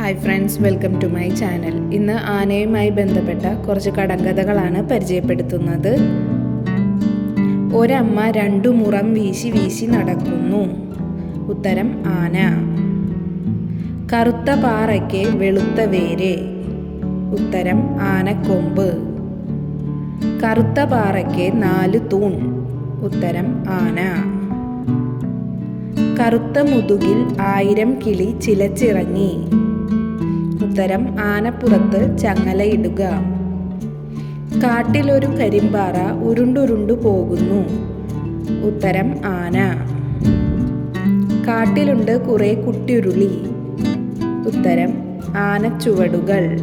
Hi friends welcome to my channel ഇന്ന് ആനയുമായി ബന്ധപ്പെട്ട കുറച്ച് കടങ്കഥകളാണ് പരിചയപ്പെടുത്തുന്നത്. ഒരമ്മ രണ്ടു മുറം വീശി വീശി നടക്കുന്നു. ഉത്തരം ആന. കറുത്ത പാറയ്ക്ക് വെളുത്ത വേര്. ഉത്തരം ആനക്കൊമ്പ്. കറുത്ത പാറയ്ക്ക് നാല് തൂൺ. ഉത്തരം ആന. കറുത്ത മുതുകിൽ ആയിരം കിളി ചിലച്ചിറങ്ങി. ഉത്തരം ആനപ്പുറത്ത് ചങ്ങലയിടുക കാട്ടിലൊരു കരിമ്പാറ ഉരുണ്ടുരുണ്ടു പോകുന്നു. ഉത്തരം ആന. കാട്ടിലുണ്ട് കുറെ കുട്ടിയുരുളി ഉത്തരം ആനച്ചുവടുകൾ.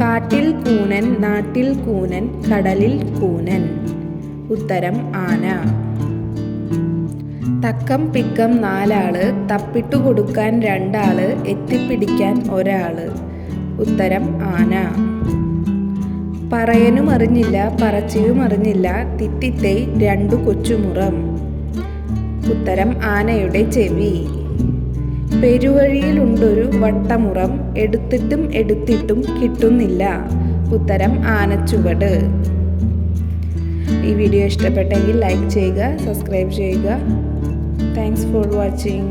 കാട്ടിൽ കൂനൻ നാട്ടിൽ കൂനൻ കടലിൽ കൂനൻ. ഉത്തരം ആന. തക്കം പിക്കം നാലാൾ തപ്പിട്ടു കൊടുക്കാൻ രണ്ടാൾ എത്തിപ്പിടിക്കാൻ ഒരാൾ. ഉത്തരം ആന. പറയനും അറിഞ്ഞില്ല പറച്ചിയും അറിഞ്ഞില്ല തിത്തിത്തൈ രണ്ടു കൊച്ചുമുറം. ഉത്തരം ആനയുടെ ചെവി. പെരുവഴിയിലുണ്ടൊരു വട്ടമുറം എടുത്തിട്ടും എടുത്തിട്ടും കിട്ടുന്നില്ല. ഉത്തരം ആനച്ചുവട്. ഈ വീഡിയോ ഇഷ്ടപ്പെട്ടെങ്കിൽ ലൈക്ക് ചെയ്യുക സബ്സ്ക്രൈബ് ചെയ്യുക. Thanks for watching